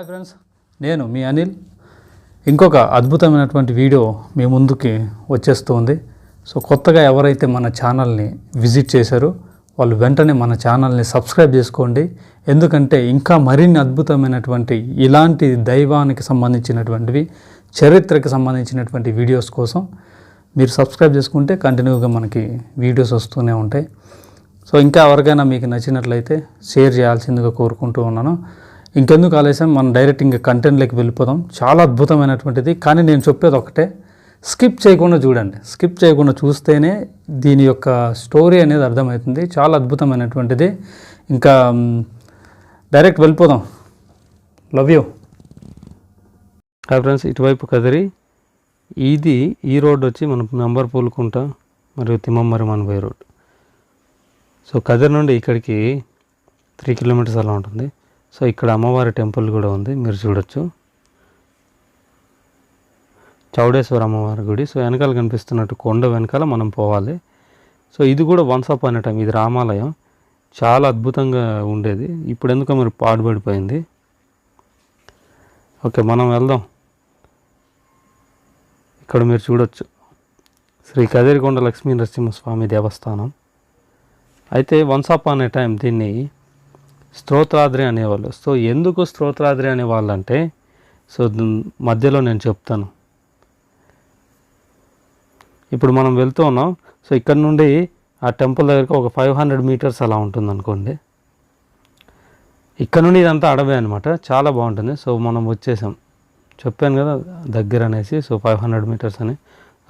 Hi friends నేను మీ అనిల్. ఇంకొక అద్భుతమైనటువంటి వీడియో మీ ముందుకి వచ్చేస్తుంది. సో కొత్తగా ఎవరైతే మన ఛానల్ని విజిట్ చేశారో వాళ్ళు వెంటనే మన ఛానల్ని సబ్స్క్రైబ్ చేసుకోండి. ఎందుకంటే ఇంకా మరిన్ని అద్భుతమైనటువంటి ఇలాంటి దైవానికి సంబంధించినటువంటివి చరిత్రకి సంబంధించినటువంటి వీడియోస్ కోసం మీరు సబ్స్క్రైబ్ చేసుకుంటే కంటిన్యూగా మనకి వీడియోస్ వస్తూనే ఉంటాయి. సో ఇంకా ఎవరికైనా మీకు నచ్చినట్లయితే షేర్ చేయాల్సిందిగా కోరుకుంటూ ఉన్నాను. ఇంకెందుకు ఆలస్యం? మనం డైరెక్ట్ ఇంకా కంటెంట్లోకి వెళ్ళిపోదాం. చాలా అద్భుతమైనటువంటిది. కానీ నేను చెప్పేది ఒకటే. స్కిప్ చేయకుండా చూడండి. స్కిప్ చేయకుండా చూస్తేనే దీని యొక్క స్టోరీ అనేది అర్థమవుతుంది. చాలా అద్భుతమైనటువంటిది. ఇంకా డైరెక్ట్ వెళ్ళిపోదాం. లవ్ యూ హాయ్ ఫ్రెండ్స్ ఇటువైపు కదిరి. ఇది ఈ రోడ్ వచ్చి మనం నెంబర్ పూలుకుంట మరియు తిమ్మమ్మరి మనబోయే రోడ్. సో కదిరి నుండి ఇక్కడికి త్రీ కిలోమీటర్స్ అలా ఉంటుంది. సో ఇక్కడ అమ్మవారి టెంపుల్ కూడా ఉంది మీరు చూడొచ్చు. చౌడేశ్వర అమ్మవారి గుడి. సో వెనకాల కనిపిస్తున్నట్టు కొండ వెనకాల మనం పోవాలి. సో ఇది కూడా వన్స్ అప్ అనే టైం ఇది రామాలయం. చాలా అద్భుతంగా ఉండేది. ఇప్పుడు ఎందుకో మరి పాడుపడిపోయింది ఓకే మనం వెళ్దాం. ఇక్కడ మీరు చూడొచ్చు. శ్రీ కదిరికొండ లక్ష్మీ నరసింహస్వామి దేవస్థానం. అయితే వన్స్ అప్ అనే టైం దీన్ని స్తోత్రాద్రి అనేవాళ్ళు. సో ఎందుకు స్తోత్రాద్రి అనేవాళ్ళు అంటే సో మధ్యలో నేను చెప్తాను. ఇప్పుడు మనం వెళ్తూ ఉన్నాం. సో ఇక్కడ నుండి ఆ టెంపుల్ దగ్గరకు ఒక ఫైవ్ హండ్రెడ్ మీటర్స్ అలా ఉంటుంది అనుకోండి ఇక్కడ నుండి ఇదంతా అడవే అనమాట చాలా బాగుంటుంది. సో మనం వచ్చేసాం. చెప్పాను కదా దగ్గర అనేసి. సో ఫైవ్ హండ్రెడ్ మీటర్స్ అని.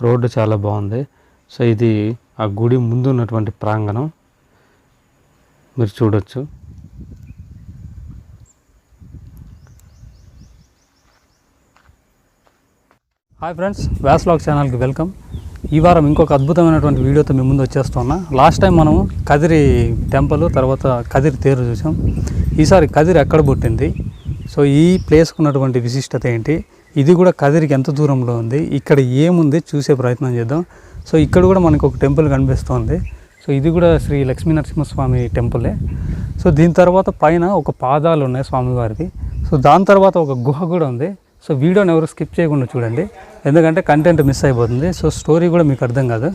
రోడ్డు చాలా బాగుంది. సో ఇది ఆ గుడి ముందు ఉన్నటువంటి ప్రాంగణం. మీరు చూడొచ్చు. హాయ్ ఫ్రెండ్స్ వ్యాస్లాగ్ ఛానల్కి వెల్కమ్ ఈ వారం ఇంకొక అద్భుతమైనటువంటి వీడియోతో మేము ముందు వచ్చేస్తున్నా. లాస్ట్ టైం మనం కదిరి టెంపుల్ తర్వాత కదిరి తేరు చూసాం. ఈసారి కదిరి ఎక్కడ పుట్టింది? సో ఈ ప్లేస్కి ఉన్నటువంటి విశిష్టత ఏంటి? ఇది కూడా కదిరికి ఎంత దూరంలో ఉంది? ఇక్కడ ఏముంది? చూసే ప్రయత్నం చేద్దాం. సో ఇక్కడ కూడా మనకు ఒక టెంపుల్ కనిపిస్తోంది. సో ఇది కూడా శ్రీ లక్ష్మీ నరసింహస్వామి టెంపులే సో దీని తర్వాత పైన ఒక పాదాలు ఉన్నాయి స్వామివారిది. సో దాని తర్వాత ఒక గుహ కూడా ఉంది. సో వీడియోని ఎవరు స్కిప్ చేయకుండా చూడండి. ఎందుకంటే కంటెంట్ మిస్ అయిపోతుంది. సో స్టోరీ కూడా మీకు అర్థం కాదు.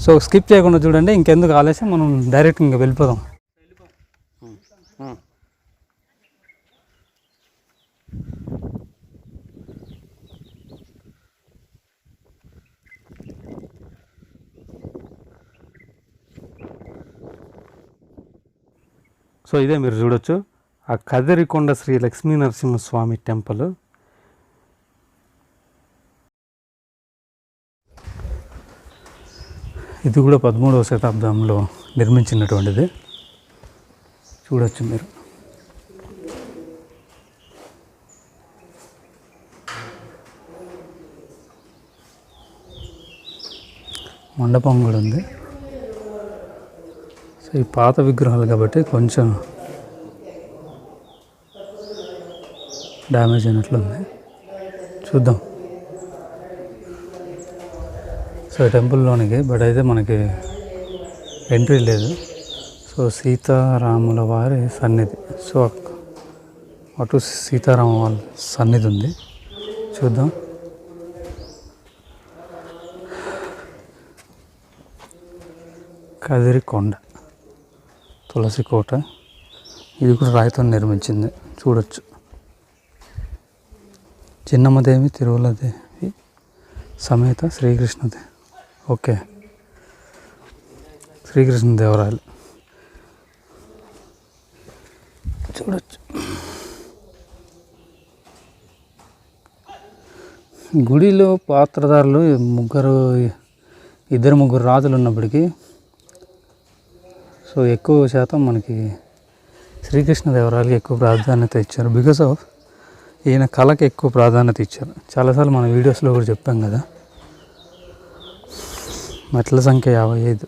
సో స్కిప్ చేయకుండా చూడండి. ఇంకెందుకు ఆలస్యం? మనం డైరెక్ట్ ఇంకా వెళ్ళిపోదాం. సో ఇదే మీరు చూడొచ్చు. ఆ కదిరికొండ శ్రీ లక్ష్మీ నరసింహస్వామి టెంపుల్. ఇది కూడా పదమూడవ శతాబ్దంలో నిర్మించినటువంటిది. చూడొచ్చు మీరు. మండపం కూడా ఉంది. సో ఈ పాత విగ్రహాలు కాబట్టి కొంచెం డ్యామేజ్ అయినట్లుంది చూద్దాం. సో టెంపుల్లోనికి బట్ అయితే మనకి ఎంట్రీ లేదు. సో సీతారాముల వారి సన్నిధి సో అటు సీతారామ వాళ్ళ సన్నిధి ఉంది. చూద్దాం. కదిరి కొండ తులసి కోట ఇది కూడా రాయితో నిర్మించింది. చూడొచ్చు. చిన్నమ్మదేవి తిరుమలదేవి సమేత శ్రీకృష్ణదేవి. ఓకే. శ్రీకృష్ణదేవరాయలు. చూడొచ్చు. గుడిలో పాత్రధారులు ముగ్గురు ఇద్దరు ముగ్గురు రాజులు ఉన్నప్పటికీ సో ఎక్కువ శాతం మనకి శ్రీకృష్ణదేవరాయలకి ఎక్కువ ప్రాధాన్యత ఇచ్చారు. బికాస్ ఆఫ్ ఈయన కళకి ఎక్కువ ప్రాధాన్యత ఇచ్చారు. చాలాసార్లు మన వీడియోస్లో కూడా చెప్పాం కదా. మెట్ల సంఖ్య యాభై ఐదు.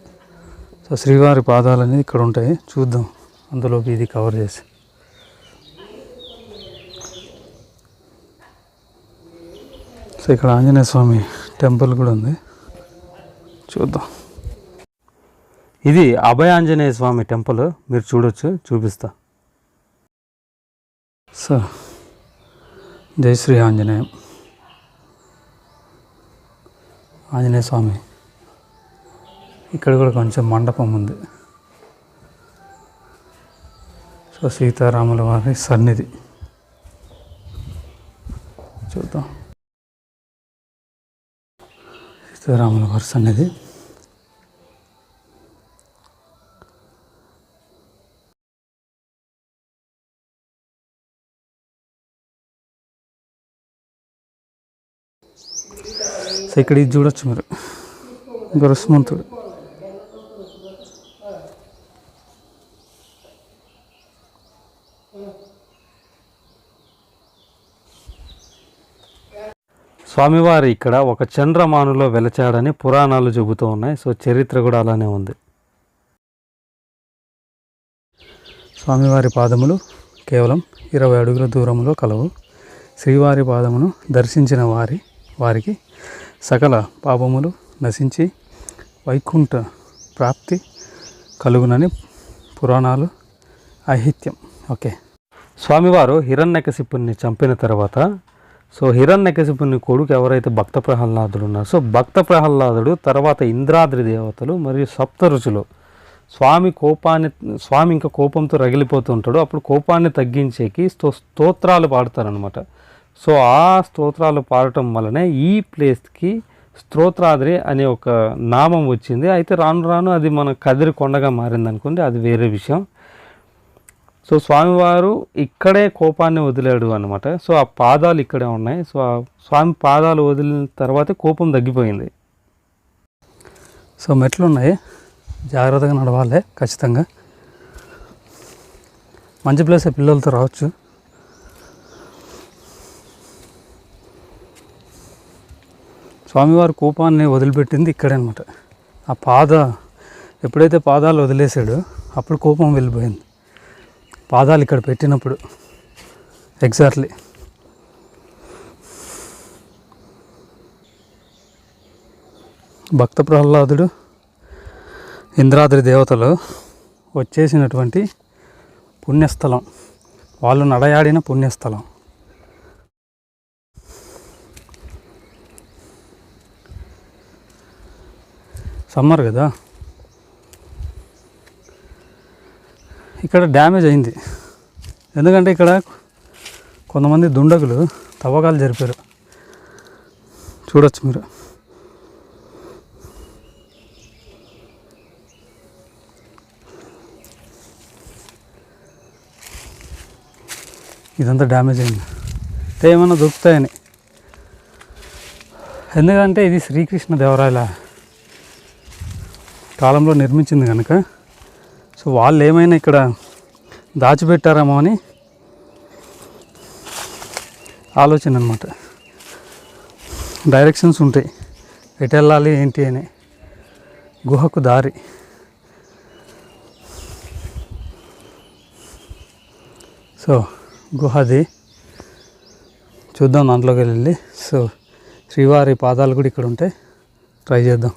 సో శ్రీవారి పాదాలు అనేది ఇక్కడ ఉంటాయి చూద్దాం. అందులోకి ఇది కవర్ చేసి. సో ఇక్కడ ఆంజనేయ స్వామి టెంపుల్ కూడా ఉంది. చూద్దాం. ఇది అభయ ఆంజనేయ స్వామి టెంపుల్. మీరు చూడొచ్చు చూపిస్తా. సో జై శ్రీ ఆంజనేయం. ఆంజనేయ స్వామి. ఇక్కడ కూడా కొంచెం మండపం ఉంది. సో సీతారాముల వారి సన్నిధి. చూద్దాం. సీతారాముల వారి సన్నిధి. సో ఇక్కడ ఇది చూడొచ్చు మీరు. గరుస్మంతుడు. స్వామివారి ఇక్కడ ఒక చంద్రమానులో వెలచాడని పురాణాలు చెబుతూ ఉన్నాయి. సో చరిత్ర కూడా అలానే ఉంది. స్వామివారి పాదములు కేవలం ఇరవై అడుగుల దూరంలో కలవు. శ్రీవారి పాదమును దర్శించిన వారి వారికి సకల పాపములు నశించి వైకుంఠ ప్రాప్తి కలుగునని పురాణాలు ఐహిత్యం ఓకే. స్వామివారు హిరణ్యకశిపుణ్ణి చంపిన తర్వాత సో హిరణ్యకశిపుని కొడుకు ఎవరైతే భక్త ప్రహ్లాదుడు ఉన్నారో సో భక్త ప్రహ్లాదుడు తర్వాత ఇంద్రాద్రి దేవతలు మరియు సప్తరుచులు స్వామి కోపాన్ని స్వామి ఇంకా కోపంతో రగిలిపోతుంటాడు అప్పుడు కోపాన్ని తగ్గించేకి స్తో స్తోత్రాలు పాడతారనమాట సో ఆ స్తోత్రాలు పాడటం వలనే ఈ ప్లేస్కి స్తోత్రాద్రి అనే ఒక నామం వచ్చింది. అయితే రాను రాను అది మన కదిరి కొండగా మారింది అనుకోండి అది వేరే విషయం. సో స్వామివారు ఇక్కడే కోపాన్ని వదిలాడు అనమాట సో ఆ పాదాలు ఇక్కడే ఉన్నాయి. సో ఆ స్వామి పాదాలు వదిలిన తర్వాత కోపం తగ్గిపోయింది. సో మెట్లు ఉన్నాయి. జాగ్రత్తగా నడవాలి ఖచ్చితంగా. మంచి ప్లేస్ పిల్లలతో రావచ్చు. స్వామివారి కోపాన్ని వదిలిపెట్టింది ఇక్కడే అనమాట ఆ పాద ఎప్పుడైతే పాదాలు వదిలేసాడో అప్పుడు కోపం వెళ్ళిపోయింది. పాదాలు ఇక్కడ పెట్టినప్పుడు. ఎగ్జాక్ట్లీ భక్త ప్రహ్లాదుడు ఇంద్రాద్రి దేవతలు వచ్చేసినటువంటి పుణ్యస్థలం. వాళ్ళు నడయాడిన పుణ్యస్థలం. సమ్మర్ కదా? ఇక్కడ డ్యామేజ్ అయింది. ఎందుకంటే ఇక్కడ కొంతమంది దుండగులు తవ్వకాలు జరిపారు. చూడొచ్చు మీరు. ఇదంతా డ్యామేజ్ అయింది. అంటే ఏమన్నా దొరుకుతాయని. ఎందుకంటే ఇది శ్రీకృష్ణ దేవరాయల కాలంలో నిర్మించింది కనుక సో వాళ్ళు ఏమైనా ఇక్కడ దాచిపెట్టారేమో అని ఆలోచన అనమాట డైరెక్షన్స్ ఉంటాయి. ఎటు వెళ్ళాలి ఏంటి అని. గుహకు దారి. సో గుహది చూద్దాం దాంట్లోకి వెళ్ళి. సో శ్రీవారి పాదాలు కూడా ఇక్కడ ఉంటే ట్రై చేద్దాం.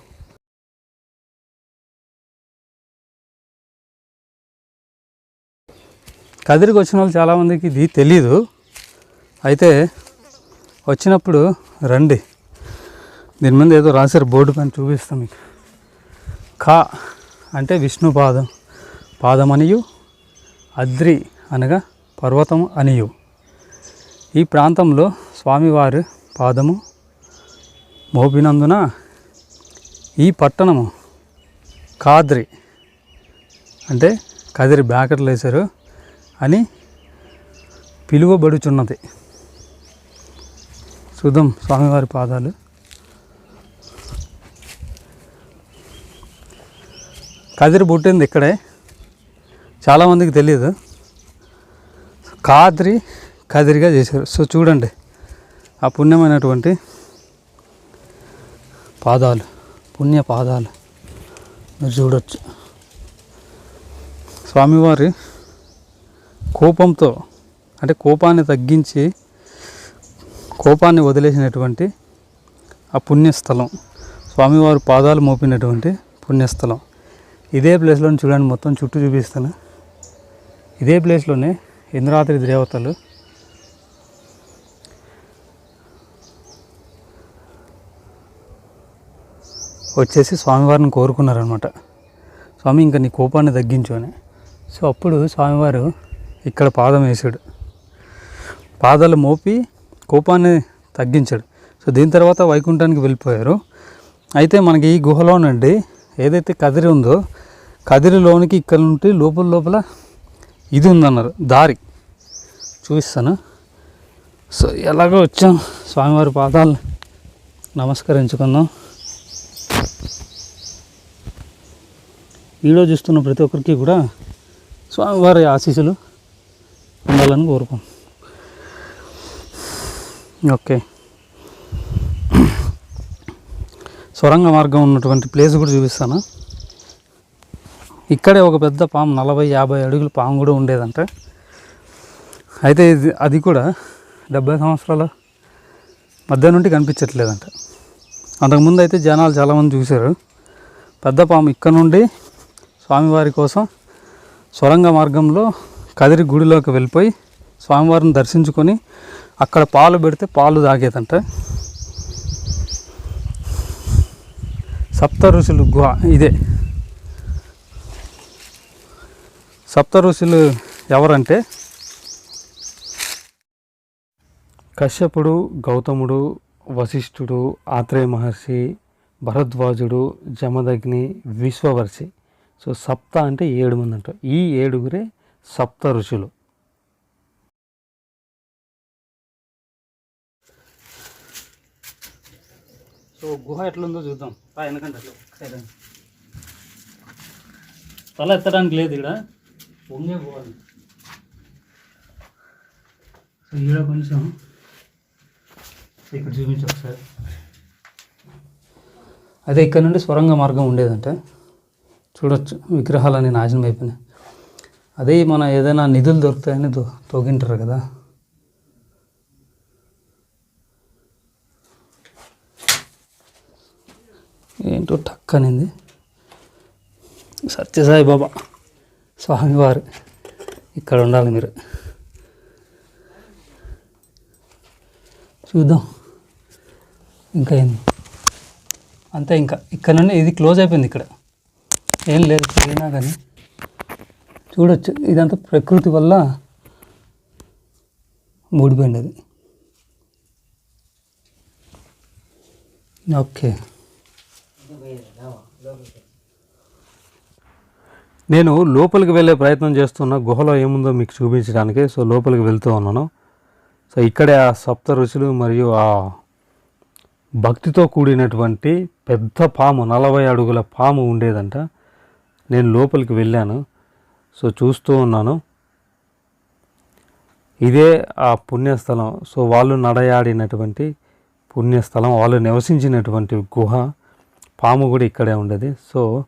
కదిరికి వచ్చిన వాళ్ళు చాలామందికి ఇది తెలీదు. అయితే వచ్చినప్పుడు రండి. దీని మీద ఏదో రాశారు బోర్డు పైన చూపిస్తాం మీకు. కా అంటే విష్ణు పాదం. పాదం అనియు అద్రి అనగా పర్వతం అనియు. ఈ ప్రాంతంలో స్వామివారి పాదము మోపినందున ఈ పట్టణము కాద్రి అంటే కదిరి బ్యాకెట్లు వేశారు. అని పిలువబడుచున్నది. చూద్దాం స్వామివారి పాదాలు. కదిరి పుట్టింది ఇక్కడే. చాలామందికి తెలియదు కాదిరి కదిరిగా చేశారు. సో చూడండి ఆ పుణ్యమైనటువంటి పాదాలు పుణ్య పాదాలు. మీరు చూడొచ్చు. స్వామివారి కోపంతో అంటే కోపాన్ని తగ్గించి కోపాన్ని వదిలేసినటువంటి ఆ పుణ్యస్థలం స్వామివారు పాదాలు మోపినటువంటి పుణ్యస్థలం. ఇదే ప్లేస్లో చూడండి మొత్తం చుట్టూ చూపిస్తాను. ఇదే ప్లేస్లోనే ఇంద్రాద్రి దేవతలు. వచ్చేసి స్వామివారిని కోరుకున్నారనమాట స్వామి ఇంకా నీ కోపాన్ని తగ్గించు అని. సో అప్పుడు స్వామివారు ఇక్కడ పాదం వేసాడు. పాదాలు మోపి కోపాన్ని తగ్గించాడు. సో దీని తర్వాత వైకుంఠానికి వెళ్ళిపోయారు. అయితే మనకి ఈ గుహలో నుండి ఏదైతే కదిరి ఉందో కదిరిలోనికి ఇక్కడ నుండి లోపల లోపల ఇది ఉందన్నారు. దారి చూపిస్తాను. సో ఎలాగో వచ్చాం. స్వామివారి పాదాలు నమస్కరించుకుందాం. వీడియో చూస్తున్న ప్రతి ఒక్కరికి కూడా స్వామివారి ఆశీస్సులు. ఉండాలని కోరుకోం ఓకే. సొరంగ మార్గం ఉన్నటువంటి ప్లేస్ కూడా చూపిస్తాను? ఇక్కడే ఒక పెద్ద పాము నలభై యాభై అడుగుల పాము కూడా ఉండేదంట. అయితే ఇది అది కూడా డెబ్బై సంవత్సరాల మధ్య నుండి కనిపించట్లేదంట. అంతకుముందు అయితే జనాలు చాలామంది చూశారు. పెద్ద పాము ఇక్కడ నుండి స్వామివారి కోసం సొరంగ మార్గంలో కదిరి గుడిలోకి వెళ్ళిపోయి స్వామివారిని దర్శించుకొని అక్కడ పాలు పెడితే పాలు తాగేదంట. సప్త ఋషులు గుహ ఇదే. సప్త ఋషులు ఎవరంటే? కశ్యపుడు గౌతముడు వశిష్ఠుడు ఆత్రేయ మహర్షి భరద్వాజుడు జమదగ్ని విశ్వవర్షి. సో సప్త అంటే ఏడు మంది అంటారు ఈ ఏడుగురే సప్త ఋషులు. సో గుహ ఎట్లుందో చూద్దాం. రా ఎందుకంటే తల ఎత్తడానికి లేదు ఇక్కడ పొంగే పోవాలి. సో ఇక్కడ కొంచెం ఇక్కడ చూపించు ఒకసారి. అదే ఇక్కడ నుండి స్వరంగ మార్గం ఉండేదంటే. చూడొచ్చు విగ్రహాలన్నీ నాశనం అయిపోయినాయి. అదే మన ఏదైనా నిధులు దొరుకుతాయని తో తోగింటారు కదా. ఏంటో టక్ అనింది సత్యసాయి బాబా స్వామివారు ఇక్కడ ఉండాలి మీరు. చూద్దాం. ఇంకా ఏంది? అంతే ఇంకా. ఇక్కడ నుండి ఇది క్లోజ్ అయిపోయింది ఇక్కడ. ఏం లేదు పోయినా కానీ. చూడొచ్చు ఇదంతా ప్రకృతి వల్ల మూడిపోయినది. ఓకే. నేను లోపలికి వెళ్ళే ప్రయత్నం చేస్తున్న గుహలో ఏముందో మీకు చూపించడానికి సో లోపలికి వెళ్తూ ఉన్నాను. సో ఇక్కడే ఆ సప్త ఋషులు మరియు ఆ భక్తితో కూడినటువంటి పెద్ద పాము నలభై అడుగుల పాము ఉండేదంట. నేను లోపలికి వెళ్ళాను. సో చూస్తూ ఉన్నాను. ఇదే ఆ పుణ్యస్థలం. సో వాళ్ళు నడయాడినటువంటి పుణ్యస్థలం వాళ్ళు నివసించినటువంటి గుహ పాము కూడా ఇక్కడే ఉండేది. సో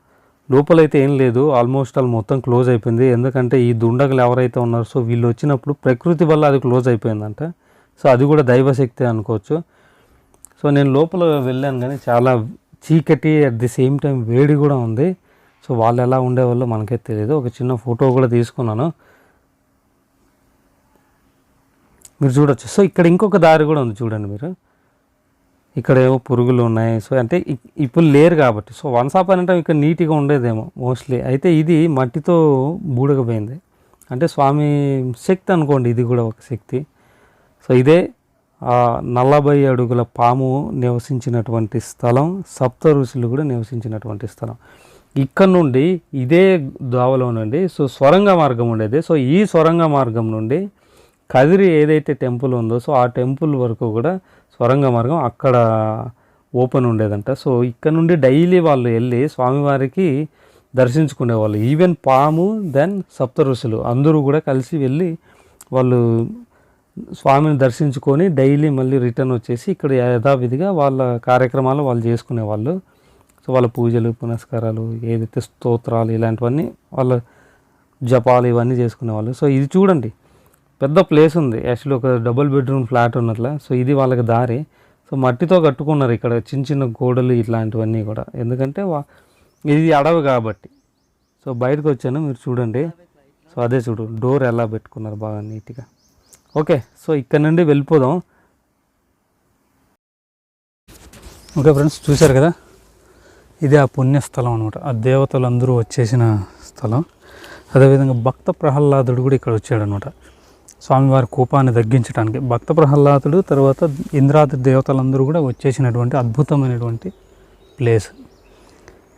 లోపలైతే ఏం లేదు ఆల్మోస్ట్ ఆల్ మొత్తం క్లోజ్ అయిపోయింది. ఎందుకంటే ఈ దుండగలు ఎవరైతే ఉన్నారో సో వీళ్ళు వచ్చినప్పుడు ప్రకృతి వల్ల అది క్లోజ్ అయిపోయిందంట. సో అది కూడా దైవశక్తి అనుకోవచ్చు. సో నేను లోపల వెళ్ళాను కానీ చాలా చీకటి అట్ ది సేమ్ టైం వేడి కూడా ఉంది. సో వాళ్ళు ఎలా ఉండేవాళ్ళో మనకే తెలియదు ఒక చిన్న ఫోటో కూడా తీసుకున్నాను. మీరు చూడొచ్చు. సో ఇక్కడ ఇంకొక దారి కూడా ఉంది చూడండి మీరు. ఇక్కడ ఏవో పురుగులు ఉన్నాయి. సో అంటే ఇప్పుడు లేరు కాబట్టి. సో వన్స్ అని అంటే ఇక్కడ నీట్గా ఉండేదేమో మోస్ట్లీ. అయితే ఇది మట్టితో బూడకపోయింది. అంటే స్వామి శక్తి అనుకోండి ఇది కూడా ఒక శక్తి. సో ఇదే నలభై అడుగుల పాము నివసించినటువంటి స్థలం సప్త ఋషులు కూడా నివసించినటువంటి స్థలం. ఇక్కడ నుండి ఇదే దోవలో నుండి సో స్వరంగ మార్గం ఉండేది. సో ఈ స్వరంగ మార్గం నుండి కదిరి ఏదైతే టెంపుల్ ఉందో సో ఆ టెంపుల్ వరకు కూడా స్వరంగ మార్గం అక్కడ ఓపెన్ ఉండేదంట. సో ఇక్కడ నుండి డైలీ వాళ్ళు వెళ్ళి స్వామివారికి దర్శించుకునేవాళ్ళు ఈవెన్ పాము దెన్ సప్త ఋషులు అందరూ కూడా కలిసి వెళ్ళి వాళ్ళు స్వామిని దర్శించుకొని డైలీ మళ్ళీ రిటర్న్ వచ్చేసి ఇక్కడ యథావిధిగా వాళ్ళ కార్యక్రమాలు వాళ్ళు చేసుకునేవాళ్ళు. సో వాళ్ళ పూజలు పునస్కారాలు ఏదైతే స్తోత్రాలు ఇలాంటివన్నీ వాళ్ళ జపాలు ఇవన్నీ చేసుకునేవాళ్ళు. సో ఇది చూడండి పెద్ద ప్లేస్ ఉంది. యాక్చువల్లీ ఒక డబుల్ బెడ్రూమ్ ఫ్లాట్ ఉన్నట్ల. సో ఇది వాళ్ళకి దారి. సో మట్టితో కట్టుకున్నారు ఇక్కడ చిన్న చిన్న గోడలు ఇట్లాంటివన్నీ కూడా. ఎందుకంటే వా ఇది అడవి కాబట్టి. సో బయటకు వచ్చాను మీరు చూడండి. సో అదే చూడు డోర్ ఎలా పెట్టుకున్నారు బాగా నీట్గా. ఓకే సో ఇక్కడ నుండి వెళ్ళిపోదాం. ఓకే ఫ్రెండ్స్ చూశారు కదా? ఇది ఆ పుణ్యస్థలం అనమాట ఆ దేవతలు అందరూ వచ్చేసిన స్థలం. అదేవిధంగా భక్త ప్రహ్లాదుడు కూడా ఇక్కడ వచ్చాడనమాట స్వామివారి కోపాన్ని తగ్గించడానికి భక్త ప్రహ్లాదుడు తర్వాత ఇంద్రాది దేవతలందరూ కూడా వచ్చేసినటువంటి అద్భుతమైనటువంటి ప్లేస్.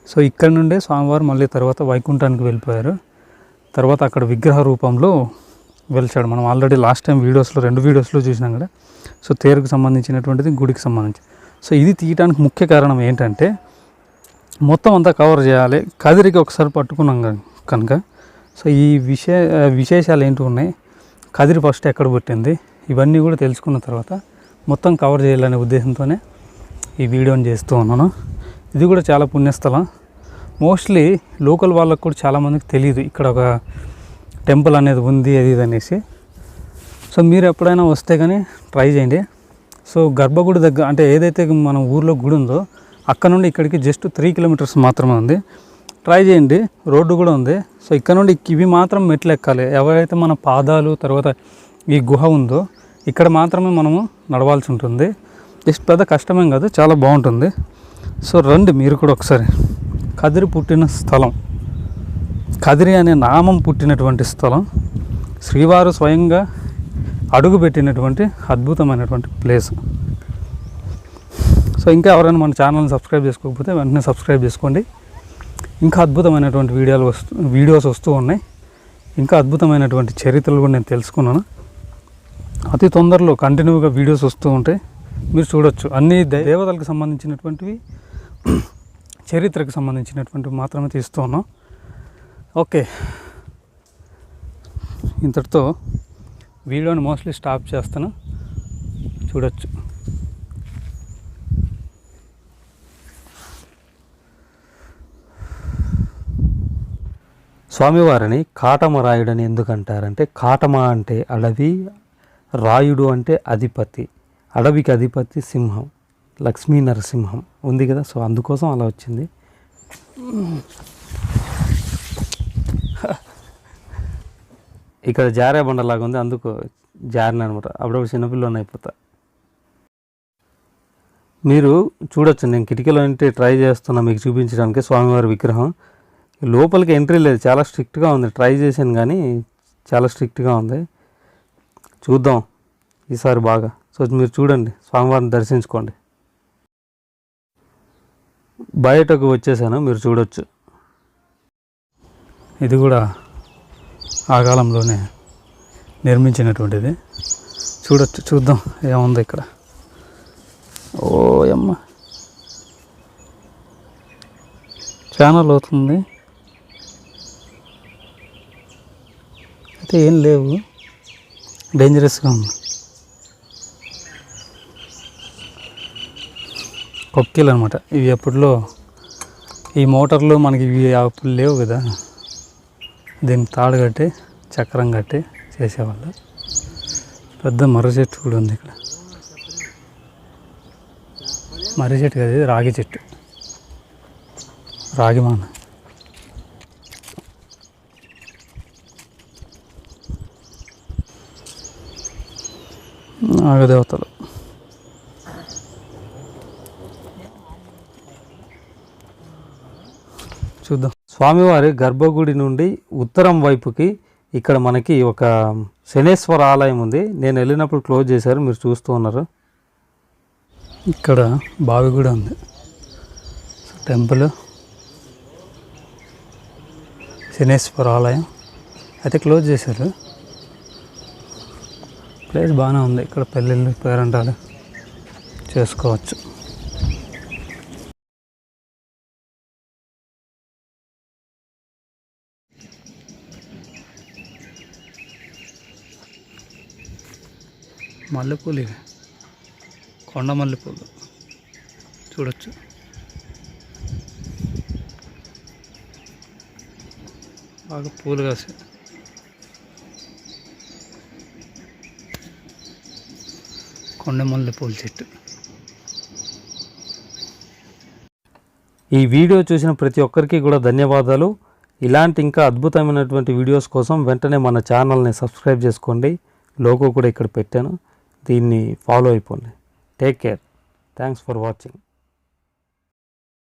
సో ఇక్కడ నుండే స్వామివారు మళ్ళీ తర్వాత వైకుంఠానికి వెళ్ళిపోయారు. తర్వాత అక్కడ విగ్రహ రూపంలో వెలిచాడు. మనం ఆల్రెడీ లాస్ట్ టైం వీడియోస్లో రెండు వీడియోస్లో చూసినాం కదా. సో తేరుకు సంబంధించినటువంటిది గుడికి సంబంధించి. సో ఇది తీయడానికి ముఖ్య కారణం ఏంటంటే మొత్తం అంతా కవర్ చేయాలి. కదిరికి ఒకసారి పట్టుకున్నాం కనుక- సో ఈ విశే విశేషాలు ఏంటి ఉన్నాయి? కదిరి ఫస్ట్ ఎక్కడ పుట్టింది? ఇవన్నీ కూడా తెలుసుకున్న తర్వాత మొత్తం కవర్ చేయాలనే ఉద్దేశంతోనే ఈ వీడియోని చేస్తూ ఉన్నాను. ఇది కూడా చాలా పుణ్యస్థలం. మోస్ట్లీ లోకల్ వాళ్ళకు కూడా చాలామందికి తెలియదు ఇక్కడ ఒక టెంపుల్ అనేది ఉంది అది ఇది అనేసి. సో మీరు ఎప్పుడైనా వస్తే కానీ ట్రై చేయండి. సో గర్భగుడి దగ్గర అంటే ఏదైతే మన ఊర్లో గుడి ఉందో అక్కడ నుండి ఇక్కడికి జస్ట్ త్రీ కిలోమీటర్స్ మాత్రమే ఉంది. ట్రై చేయండి. రోడ్డు కూడా ఉంది. సో ఇక్కడ నుండి ఇవి మాత్రం మెట్లు ఎక్కాలి. ఎవరైతే మన పాదాలు తర్వాత ఈ గుహ ఉందో ఇక్కడ మాత్రమే మనము నడవాల్సి ఉంటుంది. జస్ట్ పెద్ద కష్టమేం కాదు చాలా బాగుంటుంది. సో రండి మీరు కూడా ఒకసారి. కదిరి పుట్టిన స్థలం. కదిరి అనే నామం పుట్టినటువంటి స్థలం. శ్రీవారు స్వయంగా అడుగుపెట్టినటువంటి అద్భుతమైనటువంటి ప్లేస్. సో ఇంకా ఎవరైనా మన ఛానల్ని సబ్స్క్రైబ్ చేసుకోకపోతే వెంటనే సబ్స్క్రైబ్ చేసుకోండి. ఇంకా అద్భుతమైనటువంటి వీడియోలు వస్తూ వీడియోస్ వస్తూ ఉన్నాయి. ఇంకా అద్భుతమైనటువంటి చరిత్రలు కూడా నేను తెలుసుకున్నాను. అతి తొందరలో కంటిన్యూగా వీడియోస్ వస్తూ ఉంటాయి. మీరు చూడొచ్చు. అన్ని దేవతలకు సంబంధించినటువంటివి చరిత్రకు సంబంధించినటువంటివి మాత్రమే తీస్తూ ఉన్నాం. ఓకే. ఇంతటితో వీడియోని మోస్ట్లీ స్టాప్ చేస్తాను. చూడొచ్చు. స్వామివారిని కాటమ రాయుడని కాటమ అంటే అడవి రాయుడు అంటే అధిపతి అడవికి అధిపతి సింహం లక్ష్మీ నరసింహం. ఉంది కదా? సో అందుకోసం అలా వచ్చింది. ఇక్కడ జారే బండలాగా ఉంది అందుకు జారిన అనమాట. అప్పుడప్పుడు చిన్నపిల్లని అయిపోతా. మీరు చూడొచ్చు నేను కిటికీలో ఉంటే ట్రై చేస్తున్నా మీకు చూపించడానికి స్వామివారి విగ్రహం. లోపలికి ఎంట్రీ లేదు. చాలా స్ట్రిక్ట్గా ఉంది. ట్రై చేశాను కానీ చాలా స్ట్రిక్ట్గా ఉంది. చూద్దాం ఈసారి బాగా. సో మీరు చూడండి. స్వామివారిని దర్శించుకోండి. బయటకు వచ్చేసాను. మీరు చూడొచ్చు. ఇది కూడా ఆ కాలంలోనే నిర్మించినటువంటిది. చూడొచ్చు. చూద్దాం ఏముంది ఇక్కడ. ఓ అమ్మ ఛానల్ అవుతుంది అయితే ఏం లేవు. డేంజరస్గా ఉంది. కొక్కిలు అనమాట ఇవి ఎప్పట్లో ఈ మోటార్లు మనకి ఇవి అప్పుడు లేవు కదా. దీనికి తాడు కట్టి చక్రం కట్టి చేసేవాళ్ళు. పెద్ద మర్రి చెట్టు కూడా ఉంది ఇక్కడ. మర్రి చెట్టు కదా ఇది రాగి చెట్టు. రాగి మాన నాగదేవతలు చూద్దాం. స్వామివారి గర్భగుడి నుండి ఉత్తరం వైపుకి ఇక్కడ మనకి ఒక శనేశ్వర ఆలయం ఉంది. నేను వెళ్ళినప్పుడు క్లోజ్ చేశారు మీరు చూస్తూ ఉన్నారు. ఇక్కడ బావి కూడా ఉంది టెంపుల్. శనేశ్వర ఆలయం. అయితే క్లోజ్ చేశారు. ప్లేస్ బాగానే ఉంది. ఇక్కడ పెళ్ళిళ్ళు పేరంటాలు చేసుకోవచ్చు. మల్లెపూలు. ఇవి కొండ మల్లెపూలు. చూడొచ్చు. బాగా పూలు కాసాయి. కొండమల్ల పూల చెట్టు. ఈ వీడియో చూసిన ప్రతి ఒక్కరికి కూడా ధన్యవాదాలు. ఇలాంటి ఇంకా అద్భుతమైనటువంటి వీడియోస్ కోసం వెంటనే మన ఛానల్ని సబ్స్క్రైబ్ చేసుకోండి. లోగో కూడా ఇక్కడ పెట్టాను. దీన్ని ఫాలో అయిపోండి. Take care. Thanks for watching.